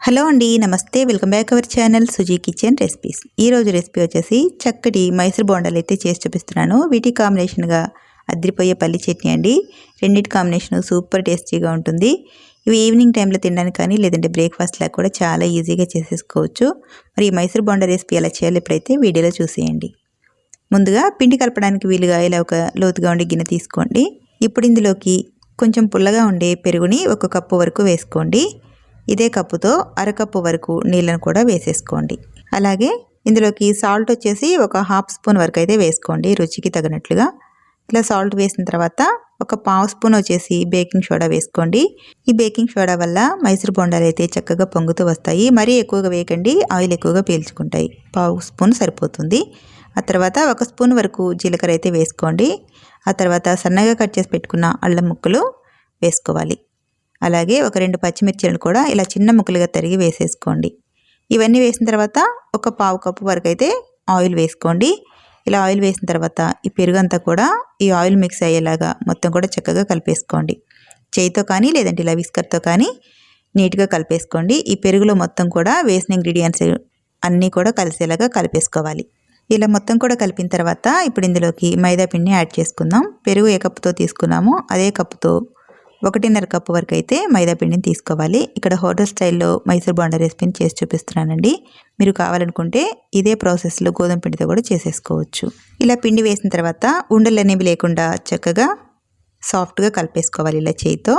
Hello అండి నమస్తే. Welcome back our channel Suji kitchen recipes. ఈరోజు రెసిపీ వచ్చేసి చక్కటి మైసూర్ బోండాలు అయితే చేసి చూపిస్తున్నాను. వీటి కాంబినేషన్గా అద్రిపోయే పల్లి చట్నీ అండి. రెండింటి కాంబినేషన్ సూపర్ టేస్టీగా ఉంటుంది. ఇవి ఈవినింగ్ టైంలో తినడానికి కానీ లేదంటే బ్రేక్ఫాస్ట్ లాగా కూడా చాలా ఈజీగా చేసేసుకోవచ్చు. మరి ఈ మైసూర్ బోండా రెసిపీ ఎలా చేయాలి ఇప్పుడైతే వీడియోలో చూసేయండి. ముందుగా పిండి కలపడానికి వీలుగా ఇలా ఒక లోతుగా ఉండే గిన్నె తీసుకోండి. ఇప్పుడు ఇందులోకి కొంచెం పుల్లగా ఉండే పెరుగుని ఒక కప్పు వరకు వేసుకోండి. ఇదే కప్పుతో అరకప్పు వరకు నీళ్ళను కూడా వేసేసుకోండి. అలాగే ఇందులోకి సాల్ట్ వచ్చేసి ఒక హాఫ్ స్పూన్ వరకు అయితే వేసుకోండి రుచికి తగినట్లుగా. ఇట్లా సాల్ట్ వేసిన తర్వాత ఒక పావు స్పూన్ వచ్చేసి బేకింగ్ సోడా వేసుకోండి. ఈ బేకింగ్ సోడా వల్ల మైసూర్ బొండాలు అయితే చక్కగా పొంగుతూ వస్తాయి. మరీ ఎక్కువగా వేయకండి ఆయిల్ ఎక్కువగా పీల్చుకుంటాయి. పావు స్పూన్ సరిపోతుంది. ఆ తర్వాత ఒక స్పూన్ వరకు జీలకర్ర అయితే వేసుకోండి. ఆ తర్వాత సన్నగా కట్ చేసి పెట్టుకున్న అల్లం ముక్కలు వేసుకోవాలి. అలాగే ఒక రెండు పచ్చిమిర్చిలను కూడా ఇలా చిన్న ముక్కలుగా తరిగి వేసేసుకోండి. ఇవన్నీ వేసిన తర్వాత ఒక పావు కప్పు వరకు అయితే ఆయిల్ వేసుకోండి. ఇలా ఆయిల్ వేసిన తర్వాత ఈ పెరుగు అంతా కూడా ఈ ఆయిల్ మిక్స్ అయ్యేలాగా మొత్తం కూడా చక్కగా కలిపేసుకోండి. చేయితో కానీ లేదంటే ఇలా విస్కర్తో కానీ నీట్గా కలిపేసుకోండి. ఈ పెరుగులో మొత్తం కూడా వేసిన ఇంగ్రీడియంట్స్ అన్నీ కూడా కలిసేలాగా కలిపేసుకోవాలి. ఇలా మొత్తం కూడా కలిపిన తర్వాత ఇప్పుడు ఇందులోకి మైదా పిండిని యాడ్ చేసుకుందాం. పెరుగు ఏ కప్పుతో తీసుకున్నామో అదే కప్పుతో ఒకటిన్నర కప్పు వరకు అయితే మైదా పిండిని తీసుకోవాలి. ఇక్కడ హోటల్ స్టైల్లో మైసూర్ బోండా రెసిపీని చేసి చూపిస్తున్నానండి. మీరు కావాలనుకుంటే ఇదే ప్రాసెస్లో గోధుమ పిండితో కూడా చేసేసుకోవచ్చు. ఇలా పిండి వేసిన తర్వాత ఉండలు అనేవి లేకుండా చక్కగా సాఫ్ట్గా కలిపేసుకోవాలి ఇలా చేయితో.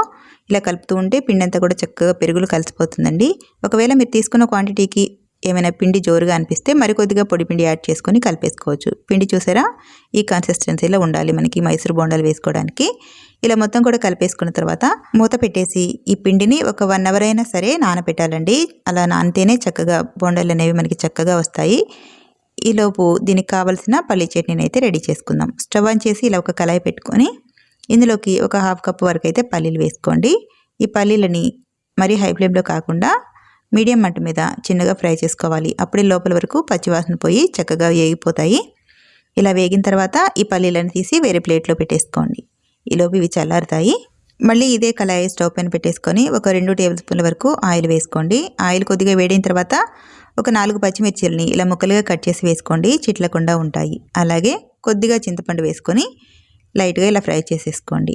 ఇలా కలుపుతూ ఉంటే పిండి అంతా కూడా చక్కగా పెరుగులు కలిసిపోతుందండి. ఒకవేళ మీరు తీసుకున్న క్వాంటిటీకి ఏమైనా పిండి జోరుగా అనిపిస్తే మరికొద్దిగా పొడి పిండి యాడ్ చేసుకొని కలిపేసుకోవచ్చు. పిండి చూసారా? ఈ కన్సిస్టెన్సీలో ఉండాలి మనకి మైసూర్ బోండాలు వేసుకోవడానికి. ఇలా మొత్తం కూడా కలిపేసుకున్న తర్వాత మూత పెట్టేసి ఈ పిండిని ఒక వన్ అవర్ అయినా సరే నానబెట్టాలండి అలా నానితేనే చక్కగా బోండాలు అనేవి మనకి చక్కగా వస్తాయి. ఈలోపు దీనికి కావలసిన పల్లి చట్నీని అయితే రెడీ చేసుకుందాం. స్టవ్ ఆన్ చేసి ఇలా ఒక కళాయి పెట్టుకొని ఇందులోకి ఒక హాఫ్ కప్ వరకు అయితే పల్లీలు వేసుకోండి. ఈ పల్లీలని మరీ హై ఫ్లేమ్లో కాకుండా మీడియం మంట మీద చిన్నగా ఫ్రై చేసుకోవాలి. అప్పుడే లోపల వరకు పచ్చివాసన పోయి చక్కగా వేగిపోతాయి. ఇలా వేగిన తర్వాత ఈ పల్లీలను తీసి వేరే ప్లేట్లో పెట్టేసుకోండి. ఈలోపు ఇవి చల్లారుతాయి. మళ్ళీ ఇదే కళాయి స్టవ్ పైన పెట్టేసుకొని ఒక రెండు టేబుల్ స్పూన్ల వరకు ఆయిల్ వేసుకోండి. ఆయిల్ కొద్దిగా వేడిన తర్వాత ఒక నాలుగు పచ్చిమిర్చిలని ఇలా ముక్కలుగా కట్ చేసి వేసుకోండి. చిట్లకుండా ఉంటాయి. అలాగే కొద్దిగా చింతపండు వేసుకొని లైట్గా ఇలా ఫ్రై చేసేసుకోండి.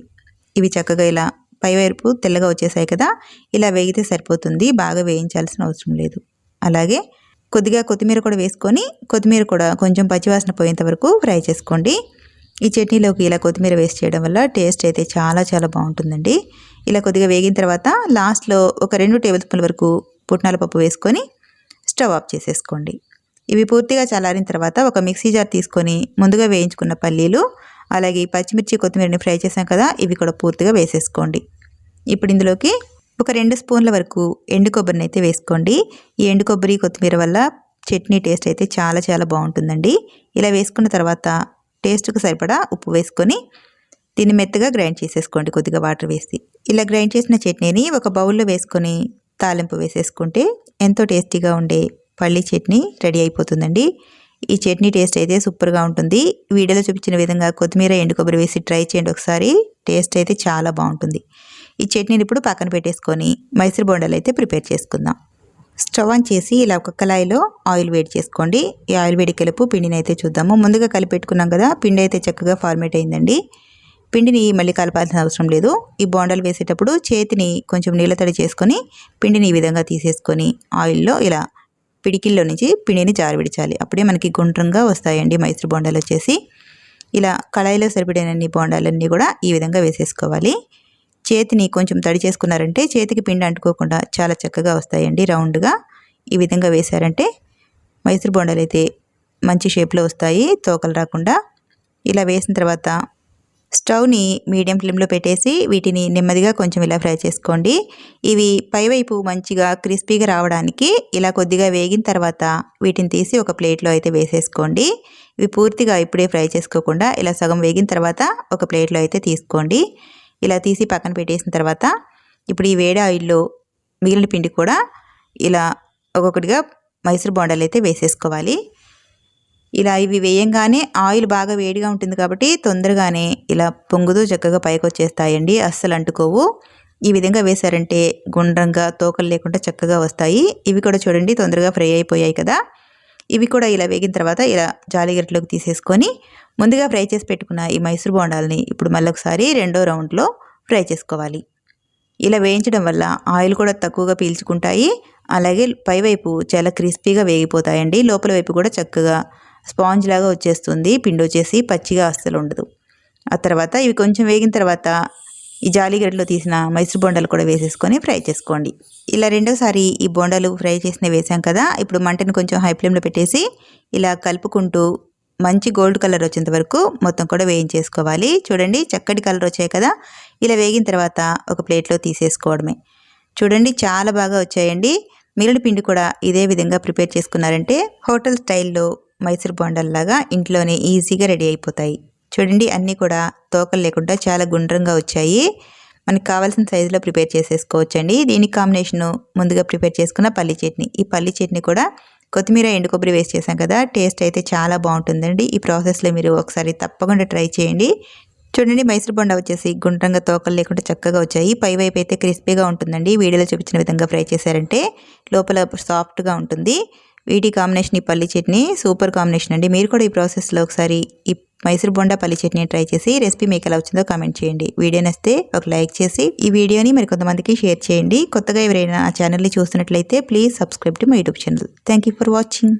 ఇవి చక్కగా ఇలా పైవైపు తెల్లగా వచ్చేసాయి కదా ఇలా వేగితే సరిపోతుంది. బాగా వేయించాల్సిన అవసరం లేదు. అలాగే కొద్దిగా కొత్తిమీర కూడా వేసుకొని కొత్తిమీర కూడా కొంచెం పచ్చివాసన పోయేంత వరకు ఫ్రై చేసుకోండి. ఈ చట్నీలోకి ఇలా కొత్తిమీర వేస్ట్ చేయడం వల్ల టేస్ట్ అయితే చాలా చాలా బాగుంటుందండి. ఇలా కొద్దిగా వేగిన తర్వాత లాస్ట్లో ఒక రెండు టేబుల్ స్పూన్ల వరకు పుట్నాల పప్పు వేసుకొని స్టవ్ ఆఫ్ చేసేసుకోండి. ఇవి పూర్తిగా చల్లారిన తర్వాత ఒక మిక్సీ జార్ తీసుకొని ముందుగా వేయించుకున్న పల్లీలు అలాగే పచ్చిమిర్చి కొత్తిమీరని ఫ్రై చేసాం కదా ఇవి కూడా పూర్తిగా వేసేసుకోండి. ఇప్పుడు ఇందులోకి ఒక రెండు స్పూన్ల వరకు ఎండు కొబ్బరిని అయితే వేసుకోండి. ఈ ఎండు కొబ్బరి కొత్తిమీర వల్ల చట్నీ టేస్ట్ అయితే చాలా చాలా బాగుంటుందండి. ఇలా వేసుకున్న తర్వాత టేస్ట్కు సరిపడా ఉప్పు వేసుకొని దీన్ని మెత్తగా గ్రైండ్ చేసేసుకోండి. కొద్దిగా వాటర్ వేసి ఇలా గ్రైండ్ చేసిన చట్నీని ఒక బౌల్లో వేసుకొని తాలింపు వేసేసుకుంటే ఎంతో టేస్టీగా ఉండే పల్లి చట్నీ రెడీ అయిపోతుందండి. ఈ చట్నీ టేస్ట్ అయితే సూపర్గా ఉంటుంది. వీడియోలో చూపించిన విధంగా కొత్తిమీర ఎండు కొబ్బరి వేసి ట్రై చేయండి ఒకసారి. టేస్ట్ అయితే చాలా బాగుంటుంది. ఈ చట్నీని ఇప్పుడు పక్కన పెట్టేసుకొని మైసూర్ బొండాలు అయితే ప్రిపేర్ చేసుకుందాం. స్టవ్ ఆన్ చేసి ఇలా ఒక కళాయిలో ఆయిల్ వేడి చేసుకోండి. ఈ ఆయిల్ వేడి కలుపు పిండిని అయితే చూద్దాము. ముందుగా కలిపెట్టుకున్నాం కదా పిండి అయితే చక్కగా ఫార్మేట్ అయిందండి. పిండిని మళ్ళీ కలపాల్సిన అవసరం లేదు. ఈ బోండాలు వేసేటప్పుడు చేతిని కొంచెం నీళ్ళ తడి చేసుకొని పిండిని ఈ విధంగా తీసేసుకొని ఆయిల్లో ఇలా పిడికిల్లో నుంచి పిండిని జారవిడిచాలి అప్పుడే మనకి గుండ్రంగా వస్తాయండి మైసూర్ బోండాలు వచ్చేసి. ఇలా కళాయిలో సరిపడినన్ని బోండాలన్నీ కూడా ఈ విధంగా వేసేసుకోవాలి. చేతిని కొంచెం తడి చేసుకున్నారంటే చేతికి పిండి అంటుకోకుండా చాలా చక్కగా వస్తాయండి రౌండ్గా. ఈ విధంగా వేశారంటే మైసూర్ బోండాలు అయితే మంచి షేప్లో వస్తాయి తోకలు రాకుండా. ఇలా వేసిన తర్వాత స్టవ్ని మీడియం ఫ్లేమ్లో పెట్టేసి వీటిని నెమ్మదిగా కొంచెం ఇలా ఫ్రై చేసుకోండి. ఇవి పైవైపు మంచిగా క్రిస్పీగా రావడానికి ఇలా కొద్దిగా వేగిన తర్వాత వీటిని తీసి ఒక ప్లేట్లో అయితే వేసేసుకోండి. ఇవి పూర్తిగా ఇప్పుడే ఫ్రై చేసుకోకుండా ఇలా సగం వేగిన తర్వాత ఒక ప్లేట్లో అయితే తీసుకోండి. ఇలా తీసి పక్కన పెట్టేసిన తర్వాత ఇప్పుడు ఈ వేడి ఆయిల్లో మిగిలిన పిండి కూడా ఇలా ఒక్కొక్కటిగా మైసూర్ బోండాలు అయితే వేసేసుకోవాలి. ఇలా ఇవి వేయంగానే ఆయిల్ బాగా వేడిగా ఉంటుంది కాబట్టి తొందరగానే ఇలా పొంగుతూ చక్కగా పైకి వచ్చేస్తాయండి. అస్సలు అంటుకోవు. ఈ విధంగా వేశారంటే గుండ్రంగా తోకలు లేకుండా చక్కగా వస్తాయి. ఇవి కూడా చూడండి తొందరగా ఫ్రై అయిపోయాయి కదా. ఇవి కూడా ఇలా వేగిన తర్వాత ఇలా జాలిగరిటలోకి తీసేసుకొని ముందుగా ఫ్రై చేసి పెట్టుకున్న ఈ మైసూర్ బోండాలని ఇప్పుడు మళ్ళొకసారి రెండో రౌండ్లో ఫ్రై చేసుకోవాలి. ఇలా వేయించడం వల్ల ఆయిల్ కూడా తక్కువగా పీల్చుకుంటాయి. అలాగే పైవైపు చాలా క్రిస్పీగా వేగిపోతాయండి. లోపల వైపు కూడా చక్కగా స్పాంజ్ లాగా వచ్చేస్తుంది. పిండి వచ్చేసి పచ్చిగా అస్సలు ఉండదు. ఆ తర్వాత ఇవి కొంచెం వేగిన తర్వాత ఈ జాలిగడ్డలో తీసిన మైసూర్ బొండలు కూడా వేసేసుకొని ఫ్రై చేసుకోండి. ఇలా రెండోసారి ఈ బొండలు ఫ్రై చేసిన వేసాం కదా ఇప్పుడు మంటను కొంచెం హై ఫ్లేమ్లో పెట్టేసి ఇలా కలుపుకుంటూ మంచి గోల్డ్ కలర్ వచ్చేంత వరకు మొత్తం కూడా వేయించేసుకోవాలి. చూడండి చక్కటి కలర్ వచ్చాయి కదా ఇలా వేగిన తర్వాత ఒక ప్లేట్లో తీసేసుకోవడమే. చూడండి చాలా బాగా వచ్చాయండి. మిగిలిన పిండి కూడా ఇదే విధంగా ప్రిపేర్ చేసుకున్నారంటే హోటల్ స్టైల్లో మైసూర్ బొండల్లాగా ఇంట్లోనే ఈజీగా రెడీ అయిపోతాయి. చూడండి అన్నీ కూడా తోకలు లేకుండా చాలా గుండ్రంగా వచ్చాయి. మనకి కావాల్సిన సైజులో ప్రిపేర్ చేసేసుకోవచ్చండి. దీని కాంబినేషను ముందుగా ప్రిపేర్ చేసుకున్న పల్లి చట్నీ. ఈ పల్లి చట్నీ కూడా కొత్తిమీర ఎండు కొబ్బరి వేస్ట్ చేసాం కదా టేస్ట్ అయితే చాలా బాగుంటుందండి. ఈ ప్రాసెస్లో మీరు ఒకసారి తప్పకుండా ట్రై చేయండి. చూడండి మైసూర్ బొండ వచ్చేసి గుండ్రంగా తోకలు లేకుండా చక్కగా వచ్చాయి. పై వైపు అయితే క్రిస్పీగా ఉంటుందండి. వీడియోలో చూపించిన విధంగా ఫ్రై చేశారంటే లోపల సాఫ్ట్గా ఉంటుంది. వీటి కాంబినేషన్ ఈ పల్లి చట్నీ సూపర్ కాంబినేషన్ అండి. మీరు కూడా ఈ ప్రాసెస్లో ఒకసారి ఈ మైసూర్ బొండా పల్లి చట్నీ ట్రై చేసి రెసిపీ మీకు ఎలా వచ్చిందో కామెంట్ చేయండి. వీడియో నస్తే ఒక లైక్ చేసి ఈ వీడియోని మరి కొంతమందికి షేర్ చేయండి. కొత్తగా ఎవరైనా ఆ ఛానల్ని చూస్తున్నట్లయితే please subscribe to my YouTube channel. Thank for watching.